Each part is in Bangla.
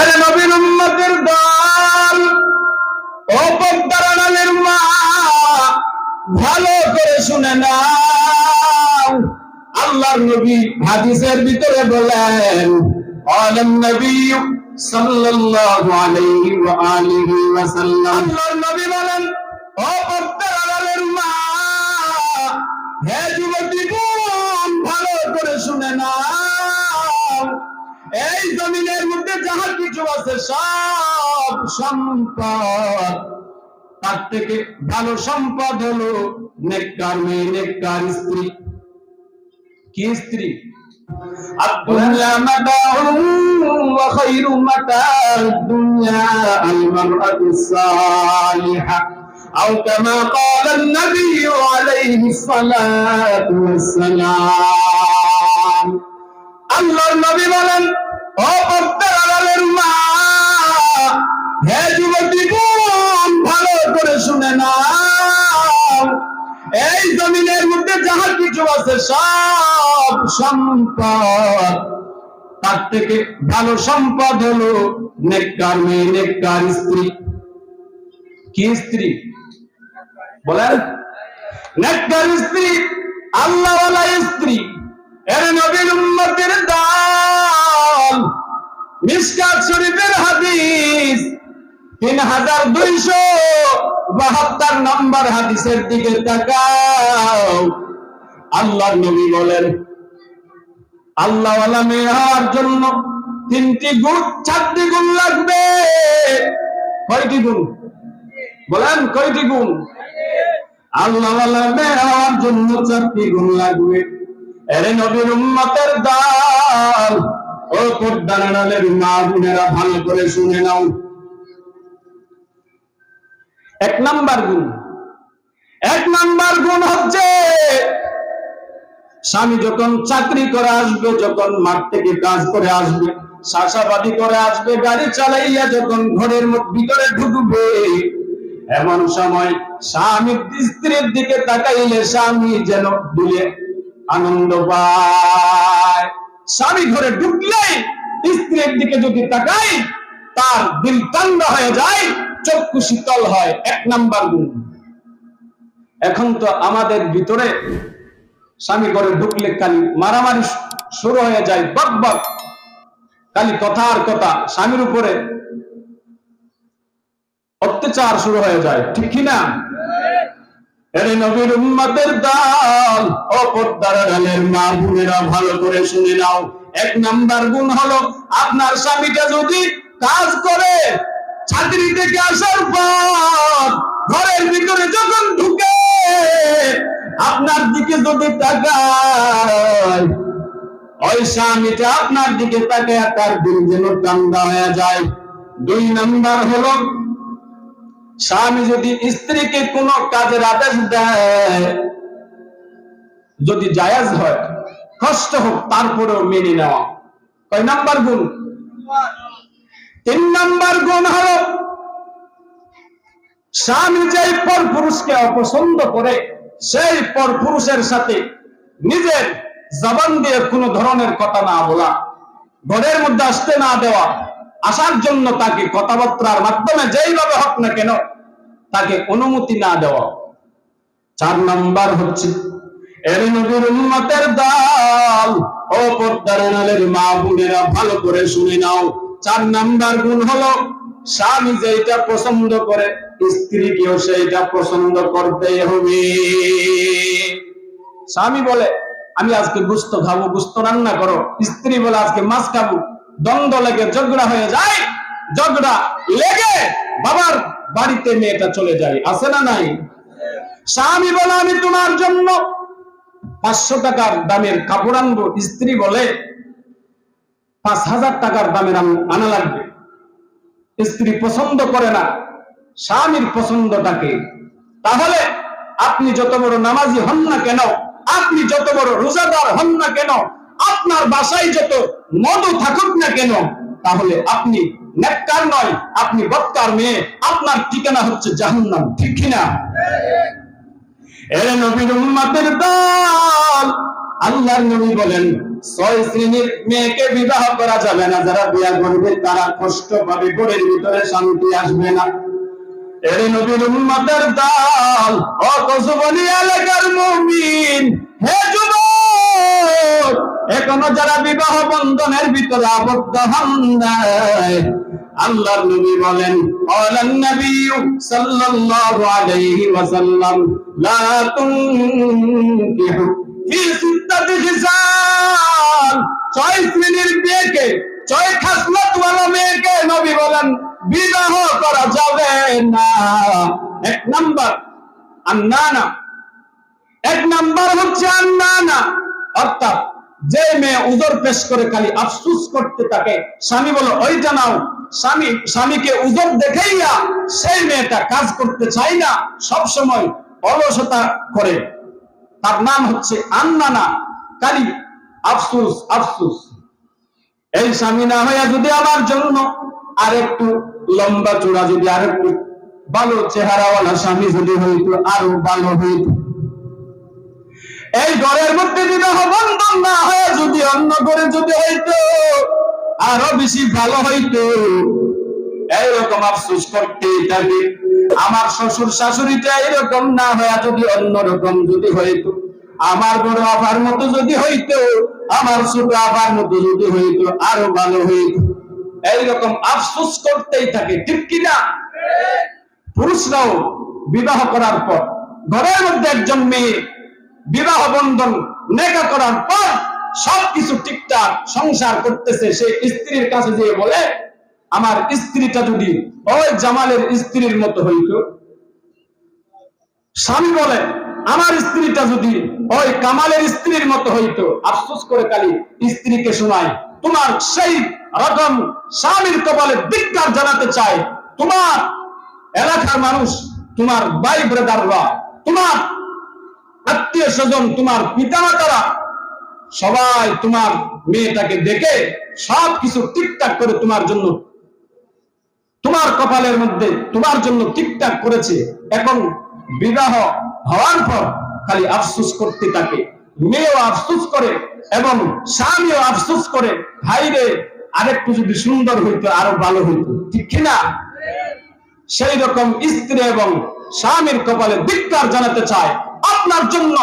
এর নবীর উম্মতের দল, ও পদ্মারানের মা, ভালো করে শুনে নাও। আল্লাহর নবী হাদিসের ভিতরে বলেন আলম নবী সাল্লাল্লাহু আলাইহি ওয়া আলিহি ওয়া সাল্লাম। আল্লাহর নবী বলেন, ও পদ্মারানের মা, হে যুবতী ভালো করে শুনে নাও। এই জমিনের মধ্যে যাহা কিছু আছে সব সম্পদ তার থেকে ভালো সম্পদ হলো নেককার মেয়ে নেককার স্ত্রী কি স্ত্রী الدنيا متاع وخير متاع الدنيا المرأة الصالحة أو كما قال النبي عليه الصلاة والسلام আল্লাহর নবী বলেন, ও পদ্মার আলালের মা, হে যুবতী বোন, ভালো করে শুনে না এই জমিনের মধ্যে যাহা কিছু আছে, সব সম্পদ। তার থেকে ভালো সম্পদ হলো নেককার মেয়ে, নেককার স্ত্রী। কি স্ত্রী? বলেন। নেককার স্ত্রী, আল্লাহওয়ালা স্ত্রী। এর নবীর শরীফের হাদিস তিন হাজার দুইশো বাহাত্তর নম্বর হাদিসের দিকে তাকাও। আল্লাহর নবী বলেন, আল্লাহওয়ালা মেয়ে হওয়ার জন্য তিনটি গুণ, চারটি গুণ লাগবে। কয়টি গুণ? বলেন, কয়টি গুণ? আল্লাহওয়ালা মেয়ে হওয়ার জন্য চারটি গুণ লাগবে। এরে নবীর উম্মতের দাল। ও পর্দানালের মা বোনেরা ভালো করে শুনে নাও। এক নাম্বার গুণ। এক নাম্বার গুণ হচ্ছে, স্বামী যখন চাকরি করে আসবে, যখন মাঠ থেকে কাজ করে আসবে, চাষাবাদি করে আসবে, গাড়ি চালাইয়া যখন ঘরের ভিতরে ঢুকবে, এমন সময় স্বামী স্ত্রীর দিকে তাকাইলে স্বামী যেন দিলে আনন্দ পায়। স্বামী ঘরে ঢুকলে স্ত্রীর দিকে যদি তাকাই তার দিল ঠান্ডা হয়ে যায়, চক্ষু শীতল হয়। এক নাম্বার গুণ। এখন তো আমাদের ভিতরে স্বামী ঘরে ঢুকলে খালি মারামারি শুরু হয়ে যায়, বক বক। খালি কথা আর কথা। স্বামীর উপরে অত্যাচার শুরু হয়ে যায়। ঠিক কিনা আপনার স্বামীটা যদি কাজ করে চাকরি থেকে আসার পর ঘরের ভিতরে যখন ঢুকে, আপনার দিকে যদি তাকায়, ওই স্বামীটা আপনার দিকে তাকায়, তার দিল যেন ঠান্ডা হয়ে যায়। দুই নাম্বার হলো স্বামী যদি স্ত্রীকে কোনো কাজের আদেশ দেয়, যদি জায়াজ হয়, কষ্ট হোক, তারপরেও মেনে নেওয়া। কয় নাম্বার গুণ? তিন নাম্বার গুণ হলো, স্বামী যেই পর পুরুষকে অপছন্দ করে, সেই পর পুরুষের সাথে নিজের জবান দিয়ে কোনো ধরনের কথা না বলা, ঘরের মধ্যে আসতে না দেওয়া আসার জন্য তাকে কথাবার্তার মাধ্যমে যেইভাবে হোক না কেন তাকে অনুমতি না দেওয়া। চার নাম্বার হচ্ছে, এর নবীর উম্মতের দাল, ও মা বোনেরা ভালো করে শুনে নাও। চার নাম্বার গুণ হলো, স্বামী যেটা পছন্দ করে সেইটা পছন্দ করতে হবে। স্বামী বলে, আমি আজকে গুস্ত খাব, গুস্ত রান্না করো। স্ত্রী বলে, আজকে মাছ খাব। দ্বন্দ্ব লেগে ঝগড়া হয়ে যায়, ঝগড়া লেগে বাবার বাড়িতে মেয়েটা চলে যায়। আছে না নাই? স্বামী বলে, আমি তোমার জন্য পাঁচশো টাকার দামের কাপড় আনব। স্ত্রী বলে, পাঁচ হাজার টাকার দামের আন- লাগবে। স্ত্রী পছন্দ করে না, স্বামীর পছন্দটাকে। তাহলে আপনি যত বড় নামাজি হন না কেন, আপনি যত বড় রোজাদার হন না কেন আপনার বাসায় যত মধু থাকুক না কেন, তাহলে আপনি নেককার নয়, আপনি বৎকার মেয়ে, আপনার ঠিকানা হচ্ছে জাহান্নাম, ঠিক কিনা এর নবীর উম্মতের দল, আল্লাহর নবী বলেন, ছয় শ্রেণির মেয়েকে বিবাহ করা যাবে না, যারা বিয়া করবে তারা কষ্ট পাবে, ঘরের ভিতরে শান্তি আসবে না। এর নবীর উম্মতের দাল ও এলাকার মুমিন, হে যুবক! এখনও যারা বিবাহ বন্ধনের ভিতরে আবদ্ধ হন নাই, আল্লাহর নবী বলেন ক্বালান নবী সাল্লাল্লাহু আলাইহি ওয়াসাল্লাম, লা তুনকিহু ফি সিত্তাতি খিসাল ছয় শ্রেণির বিয়েকে ছয় খাসলত ওয়ালা মেয়েকে নবী বলেন, বিবাহ করা যাবে না। এক নাম্বার, আন্নানা। এক নাম্বার হচ্ছে আন্নানা। অর্থাৎ যে মেয়ে উজর পেশ করে খালি আফসুস করতে থাকে, স্বামী বলো ওইটা নাও স্বামী, স্বামীকে উজর দেখাইয়া সেই মেয়েটা কাজ করতে চাই না সব সময় অলসতা করে। তার নাম হচ্ছে আন্নানা। খালি আফসুস আফসুস। এই স্বামী না হইয়া যদি আমার জন্য আর একটু লম্বা চূড়া যদি আর একটু ভালো চেহারাওয়ালা স্বামী যদি হইতো, আরও ভালো হইতো। এই ঘরের মধ্যে বিবাহ বন্ধন না হয়ে যদি অন্য ঘরে যদি হইতো, আরও বেশি ভালো হইতো। এইরকম আফসোস করতেই থাকে আমার শ্বশুর শাশুড়িটা এরকম না হয়ে যদি অন্যরকম যদি হইতো, আমার বড় আবার মতো যদি হইতো, আমার ছোট আবার মতো যদি হইতো, আরও ভালো হইতো। এইরকম আফসোস করতেই থাকে, ঠিক কিনা পুরুষরাও বিবাহ করার পর, ঘরের মধ্যে একজন মেয়ে বিবাহ বন্ধন নেকা করার পর সবকিছু ঠিকঠাক সংসার করতেছে, সে স্ত্রীর কাছে যেয়ে বলে, আমার স্ত্রীটা যদি ওই জামালের স্ত্রীর মতো হইতো? স্বামী বলে, আমার স্ত্রীটা যদি ওই কামালের স্ত্রীর মতো হইতো? আফসোস করে কালি, স্ত্রীকে শোনায় তোমার সেই রকম স্বামীর কপালে বিজ্ঞান জানাতে চায় তোমার এলাকার মানুষ, তোমার ভাই ব্রাদাররা তোমার আত্মীয় স্বজন তোমার পিতা পিতামাতারা সবাই তোমার মেয়েটাকে দেখে সব কিছু ঠিকঠাক করে তোমার জন্য তোমার কপালের মধ্যে তোমার জন্য ঠিকঠাক করেছে এখন বিবাহ হওয়ার পর খালি আফসুস করতে থাকে মেয়েও আফসুস করে এবং স্বামীও আফসুস করে ভাইরে আরেকটু যদি সুন্দর হইতো আরও ভালো হইতো ঠিক কিনা? সেই রকম স্ত্রী এবং স্বামীর কপালে ধিক্কার জানাতে চায়। আপনার জন্য,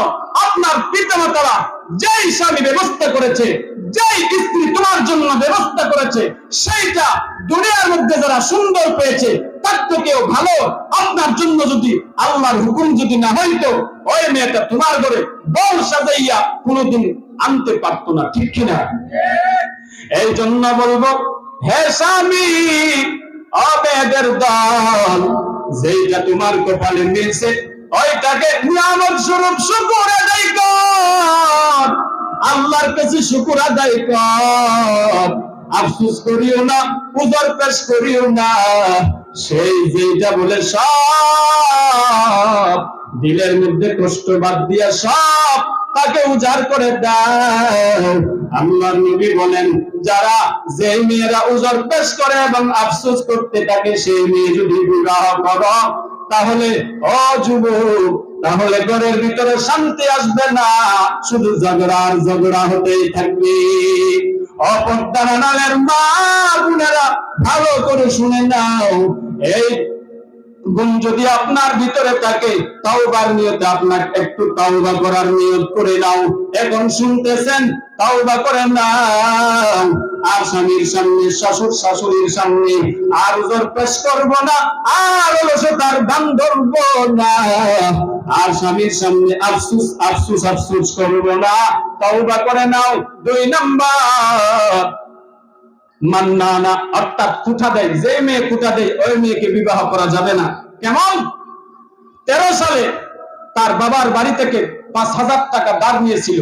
আপনার পিতামাতারা যেই স্বামী ব্যবস্থা করেছে, যেই স্ত্রী তোমার জন্য ব্যবস্থা করেছে, সেইটা দুনিয়ার মধ্যে যারা সুন্দর পেয়েছে, তার থেকেও ভালো। আপনার জন্য যদি আল্লাহর হুকুম যদি না হইতো, ওই মেয়েটা তোমার ঘরে বল সাজাইয়া কোনোদিন আনতে পারতো না, ঠিক কিনা এই জন্য বলব, হে স্বামী, অবেদের দল, যেইটা তোমার কপালে মিলছে ওইটাকে নিয়ামত স্বরূপ শুকুর আদায় কর। আল্লাহর কাছে শুকুর আদায় কর। করিও না, উদর পেশ করিও না। সেই যেটা বলে সব, দিলের মধ্যে কষ্ট বাদ দিয়া সব তাকে উজাড় করে দাও। আল্লাহর নবী বলেন, যারা যে মেয়েরা উজর পেশ করে এবং আফসোস করতে থাকে, সেই মেয়ে যদি বিবাহ করো তাহলে, ও যুবক, তাহলে ঘরের ভিতরে শান্তি আসবে না। শুধু ঝগড়া আর ঝগড়া হতেই থাকবে। অপরদার নালের মা বোনেরা, ভালো করে শুনে নাও। এই গুণ যদি আপনার ভিতরে থাকে, তাওবার নিয়তে আপনার একটু তাওবা করার নিয়ত করে নাও। এখন শুনতেছেন, তাওবা করে নাও। আর স্বামীর সামনে, শ্বশুর শাশুড়ির সামনে আর উজর পেশ করব না, আর অলসতার গান ধরব না। আর স্বামীর সামনে আফসুস আফসুস আফসুস করব না। তাওবা করে নাও। দুই নাম্বার মান্নানা, অর্থাৎ কুঠা দেয়। যে মেয়ে কুঠা দেয়, ওই মেয়েকে বিবাহ করা যাবে না। কেমন? তেরো সালে তার বাবার বাড়ি থেকে পাঁচ হাজার টাকা দাঁড় নিয়েছিল।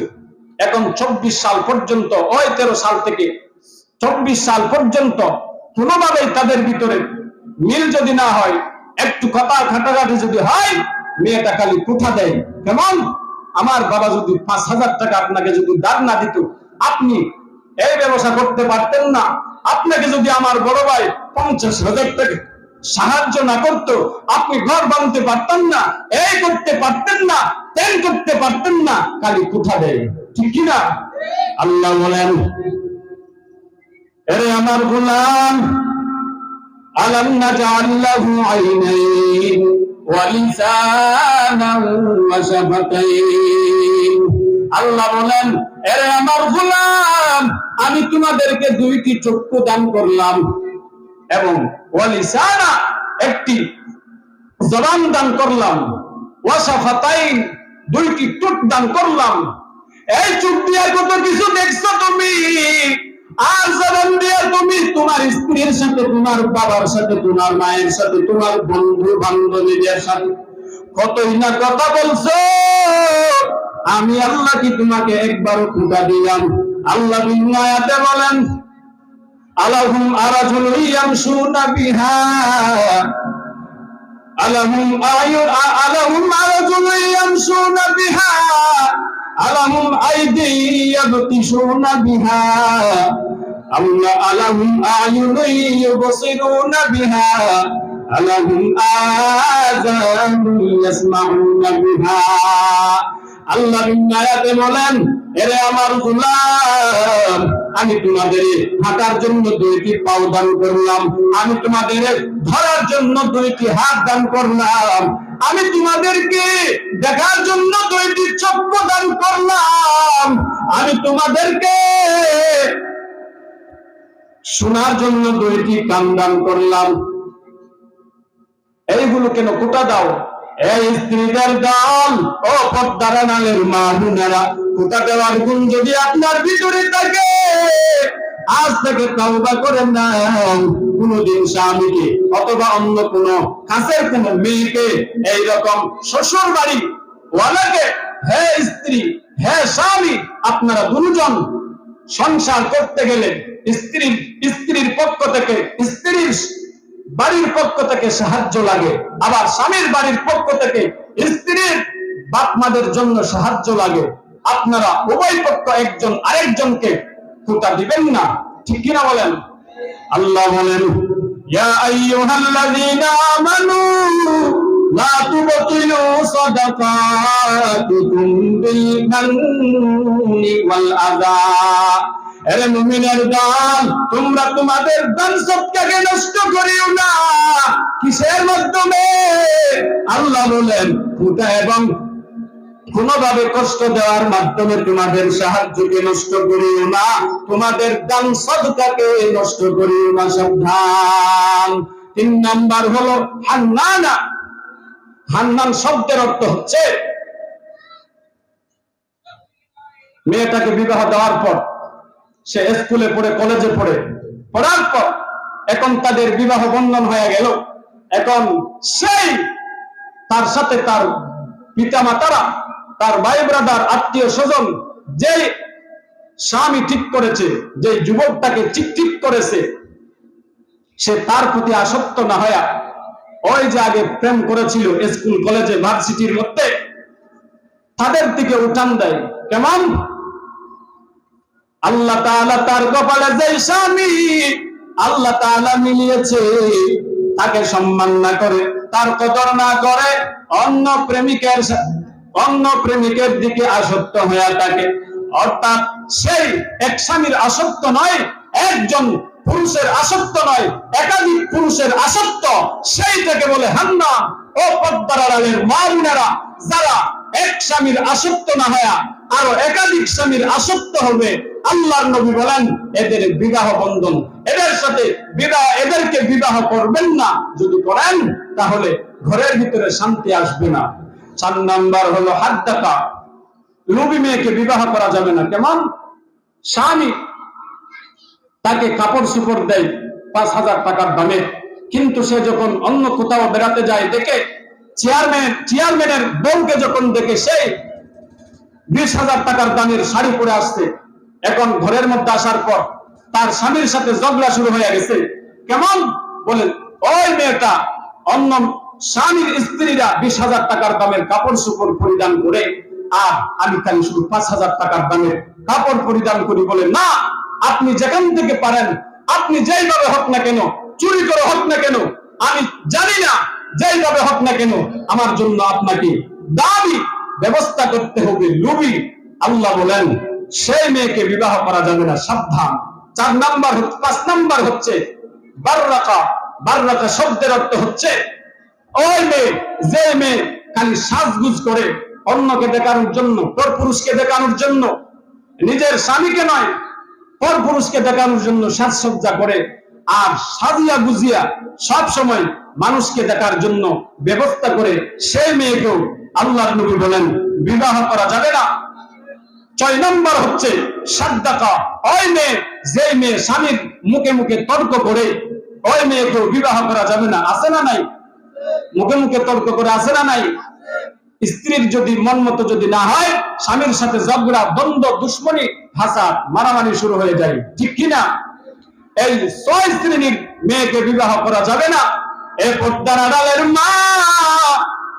এখন চব্বিশ সাল পর্যন্ত, ওই তেরো সাল থেকে চব্বিশ সাল পর্যন্ত কোনোভাবেই তাদের ভিতরে মিল যদি না হয়, একটু কথা খাটাঘাটি যদি হয়, মেয়েটা খালি কুঠা দেয়। কেমন? আমার বাবা যদি পাঁচ হাজার টাকা আপনাকে যদি দাঁড় না দিত, আপনি এই ব্যবসা করতে পারতেন না। আপনাকে যদি আমার বড় ভাই পঞ্চাশ হাজার টাকা সাহায্য না করতো, আপনি ঘর বানতে পারতেন না, এই করতে পারতেন না, তেল করতে পারতেন না, খালি কোথা দেয়। ঠিক কিনা আল্লাহ বলেন, এরে আমার গোলাম, আলম না জাল্লাহু আইনাইন ওয়া লিসানান ওয়া শাফাতাইন। আল্লাহ বলেন, এরে আমার গোলাম, আমি তোমাদেরকে দুইটি চক্ষু দান করলাম এবং ওয়ালিসানা একটি জবান দান করলাম ওয়াসাফাতাইন দুইটি টুট দান করলাম। এই চুপ দিয়ে কত কিছু দেখছ তুমি? আর জবান দিয়ে তুমি তোমার স্ত্রীর সাথে, তোমার বাবার সাথে, তোমার মায়ের সাথে, তোমার বন্ধু বান্ধবীদের সাথে কতই না কথা বলছো? আমি আল্লাহ কি তোমাকে একবারও খুঁটা দিলাম? আল্লাহ বিনয়াতে বলেন, আলাহুম আরাজুল ইয়ামশুনা বিহা, আলাহুম আয়ুর আলাহুম আরাজুল ইয়ামশুনা বিহা, আলাহুম আইদি ইয়াবতিশুনা বিহা, আল্লাহ আলাহুম আয়ুন ইউবসিরুনা বিহা, আলাহুম আযান ইয়াসমাউনা বিহা। আল্লাহ বিনায়াতে বলেন, এরে আমার গোলাম, আমি তোমাদের হাঁটার জন্য দুইটি পাও দান করলাম। আমি তোমাদের ধরার জন্য দুইটি হাত দান করলাম। আমি তোমাদেরকে দেখার জন্য দুইটি চক্ষু দান করলাম। আমি তোমাদেরকে শোনার জন্য দুইটি কান দান করলাম। এইগুলো কেন কোটা দাও? এই স্ত্রীদের দল, ও পদ্মারা নালের মা বোনেরা কোটা দেওয়ার গুণ যদি আপনার ভিতরে থাকে? আজ থেকে তওবা করেন না কোনদিন স্বামীকে অথবা অন্য কোন কাছের কোন মেয়েকে এইরকম শ্বশুর বাড়ি ওয়ালাকে, হে স্ত্রী, হে স্বামী, আপনারা দুজন সংসার করতে গেলে স্ত্রীর স্ত্রীর পক্ষ থেকে স্ত্রীর বাড়ির পক্ষ থেকে সাহায্য লাগে। আবার স্বামীর বাড়ির পক্ষ থেকে স্ত্রীর বাপ মাদের জন্য সাহায্য লাগে। আপনারা উভয় পক্ষ একজন আরেকজনকে খুঁটা দিবেন না। ঠিক কিনা বলেন? আল্লাহ বলেন, ইয়া তোমরা তোমাদের দান নষ্ট করিও না। কিসের মাধ্যমে? আল্লাহ ফুটা এবং কোনোভাবে কষ্ট দেওয়ার মাধ্যমে তোমাদের সাহায্যকে নষ্ট করিও না, তোমাদের দান সদকাকে নষ্ট করিও না, সাবধান। তিন নাম্বার হলো হান্নানা। হান্নান শব্দের অর্থ হচ্ছে, মেয়েটাকে বিবাহ দেওয়ার পর সে স্কুলে পড়ে, কলেজে পড়ে। পড়ার পর এখন তাদের বিবাহ বন্ধন হয়ে গেল। এখন সেই তার সাথে তার পিতা মাতারা তার ভাই ব্রাদার, আত্মীয় স্বজন যে স্বামী ঠিক করেছে যে যুবকটাকে ঠিক ঠিক করেছে, সে তার প্রতি আসক্ত না হয়া ওই যে আগে প্রেম করেছিল স্কুল, কলেজে, ভার্সিটির মধ্যে, তাদের দিকে উঠান দেয়। কেমন? আল্লাহ তাআলা তার কপালে যে স্বামী আল্লাহ তাআলা মিলিয়েছে, তাকে সম্মান না করে, তার কদর না করে, অন্য প্রেমিকের অন্য প্রেমিকের দিকে আসক্ত হয়ে থাকে। অর্থাৎ সেই এক স্বামীর আসক্ত নয়, একজন পুরুষের আসক্ত নয়, একাধিক পুরুষের আসক্ত, সেই সেইটাকে বলে হান্না ও পদ্মারালের মা বোনেরা যারা এক স্বামীর আসক্ত না হয়া আরও একাধিক স্বামীর আসক্ত হবে। আল্লাহর নবী বলেন, এদের বিবাহ বন্ধন। এদের সাথে বিবাহ, এদেরকে বিবাহ করবেন না। যদি করেন, তাহলে ঘরের ভিতরে শান্তি আসবে না। চার নাম্বার হলো হাত ডাকা লুবি মেয়েকে বিবাহ করা যাবে না। কেমন? স্বামী তাকে কাপড় সুপড় দেয় পাঁচ হাজার টাকার দামে। কিন্তু সে যখন অন্য কোথাও বেড়াতে যায়, দেখে চেয়ারম্যান চেয়ারম্যানের বউকে যখন দেখে সে বিশ হাজার টাকার দামের শাড়ি পরে আসছে। এখন ঘরের মধ্যে আসার পর তার স্বামীর সাথে ঝগড়া শুরু হয়ে গেছে। কেমন? বলেন, ওই মেয়েটা অন্য স্বামীর স্ত্রীরা বিশ হাজার টাকার দামের কাপড় সুপড় পরিধান করে, আর আমি খালি শুধু পাঁচ হাজার টাকার দামের কাপড় পরিধান করি বলে, না, আপনি যেখান থেকে পারেন, আপনি যেইভাবে হোক না কেন, চুরি করে হোক না কেন, আমি জানি না যেইভাবে হোক না কেন, আমার জন্য আপনাকে দাবি ব্যবস্থা করতে হবে। লুবি আল্লাহ বলেন, সেই মেয়েকে বিবাহ করা যাবে না, সাবধান। চার নাম্বার হচ্ছে, পাঁচ নাম্বার হচ্ছে, বাররাকা বাররাকা শব্দের অর্থ হচ্ছে, ওই মেয়ে, যে মেয়ে খালি সাজগুজ করে অন্যকে দেখানোর জন্য পর পুরুষকে দেখানোর জন্য, নিজের স্বামীকে নয় পর পুরুষকে দেখানোর জন্য সাজসজ্জা করে, আর সাজিয়া গুজিয়া সব সময় মানুষকে দেখার জন্য ব্যবস্থা করে, সেই মেয়েকেও আল্লাহ নবী বলেন, বিবাহ করা যাবে না। ছয় নম্বর হচ্ছে সাদ্দাকা। ওই মেয়ে যে মেয়ে স্বামীর মুখে মুখে তর্ক করে, ওই মেয়েকেও বিবাহ করা যাবে না। আছে না নাই? মুখে মুখে তর্ক করে আছে না নাই? স্ত্রীর যদি মন মতো যদি না হয়, স্বামীর সাথে ঝগড়া, দ্বন্দ্ব, দুশ্মনী ভাষা মারামারি শুরু হয়ে যায়। ঠিক কিনা? এই ছয় শ্রেণির মেয়েকে বিবাহ করা যাবে না। এ পর্দার আড়ালের মা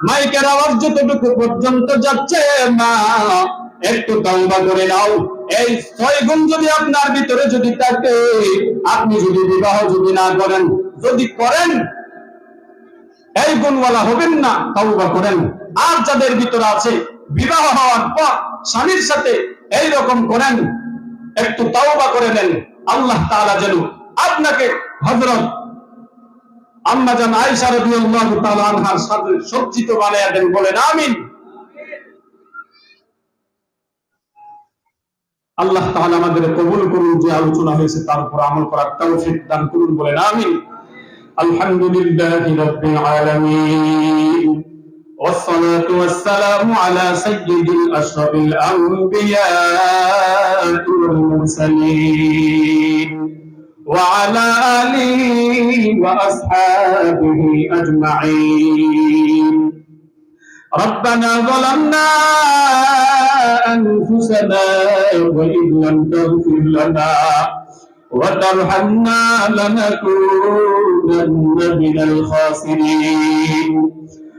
মাইকের আওয়াজ যতটুকু পর্যন্ত যাচ্ছে, মা, একটু তওবা করে নাও। এই ছয় গুণ যদি আপনার ভিতরে যদি থাকে, আপনি যদি বিবাহ যদি না করেন, যদি করেন, এই গুণওয়ালা হবেন না, তওবা করেন। আর যাদের ভিতরে আছে, বিবাহ হওয়ার পর স্বামীর সাথে এই রকম করেন, একটু তওবা করে নেন। আল্লাহ তাআলা যেন আপনাকে হযরত আম্মা জান আয়েশা রাদিয়াল্লাহু তাআলা আনহার সাথে সজ্জিত বানায়া দেন বলেন আমিন আল্লাহ তাআলা আমাদের কবুল করুন যে আলোচনা হয়েছে তার উপর আমল করার তৌফিক দান করুন বলেন আমিন আলহামদুলিল্লাহি রাব্বিল আলামিন والصلاة والسلام على سيد الأشرف الأنبياء والمرسلين وعلى آله وأصحابه أجمعين. ربنا ظلمنا أنفسنا وإن لم تغفر لنا وترحمنا لنكونن من الخاسرين.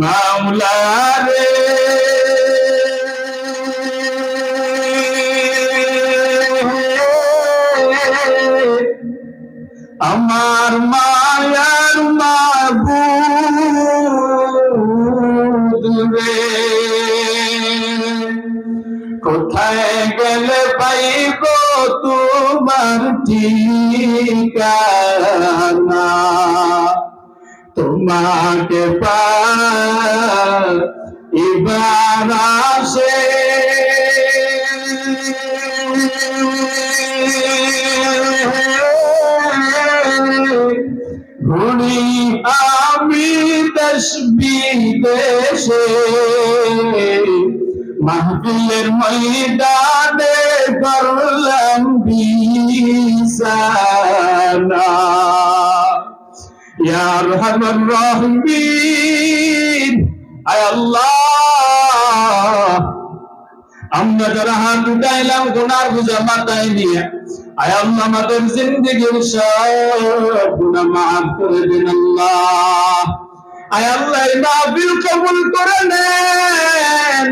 মাওলা রে আমার মায়ার মাবুদ রে। কোথায় গেলে পাইব তোমার ঠিকানা? তোমাকে পাইবার আসে। ঘুরি আমি দেশ বিদেশে মাহফিলের ময়দানে করলাম বিছানা ইয়া রহমান রহিমিন। আয় আল্লাহ। আমরা যারা হাত উঠাইলাম, গুনার বুঝা মাথায় নিয়ে, আয় আল্লাহ আমাদের জিন্দগির সব গুনাহ মাফ করে দিন আল্লাহ। আয় আল্লাহ এই মাহফিল কবুল করে নেন।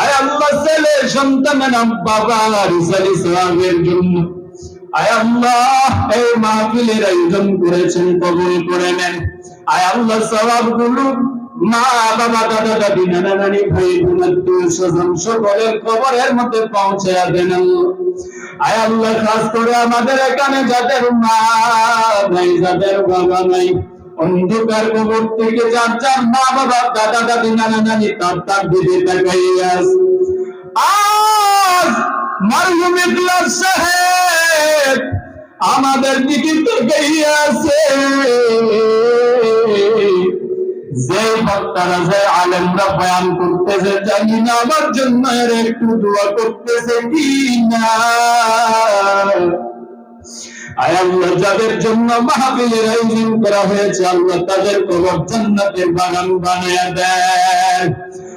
আয় আল্লাহ ছেলে সন্তান, বাবা ইসলামের জন্য আমাদের এখানে যাদের মা নাই, যাদের বাবা নাই, অন্ধকার কবর থেকে যার যার মা বাবা দাদা দাদি নানা নানি তার তার দিদি তাকাইয়াস আজ মারহুম ইখলাস সাহেব, আমাদের দিকে তাকাইয়াছে যে বক্তারা, যে আলেমরা বয়ান করতেছে, জানি না আমার জন্য একটু দোয়া করতেছে কি না। আল্লাহ, যাদের জন্য মাহফিলের আয়োজন করা হয়েছে, আল্লাহ তাদের কবর জান্নাতের বাগান বানিয়ে দেন।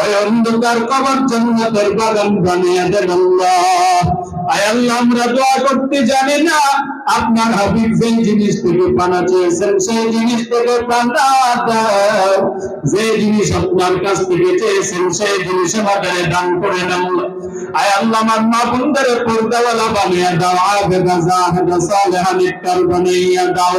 ওই অন্ধকার কবর জান্নাতের বাগান বানিয়ে দেন আল্লাহ। আয় আল্লাহ, আমরা দোয়া করতে জানি না, আপনার হাবিব যে জিনিস থেকে পানা চেয়েছেন, সেই জিনিস থেকে পানা দাও। যে জিনিস আপনার কাছ থেকে চেয়েছেন, সেই জিনিস আমাদের দান করে নাও আয় আল্লাহ, আমার মা বন্ধের পর্দাওয়ালা বানিয়ে দাও, আবেদা জাহেদা সালেহা নিকার বানিয়ে দাও।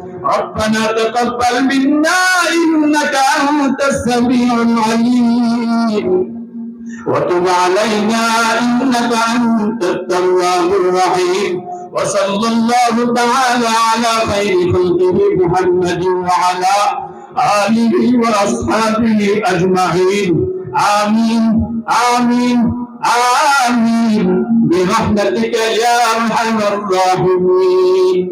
ربنا تقبل منا إنك أنت السميع العليم. وتب علينا إنك أنت التواب الرحيم. وصلى الله تعالى على خير خلقه محمد وعلى آله وأصحابه أجمعين. آمين آمين آمين. برحمتك يا أرحم الراحمين.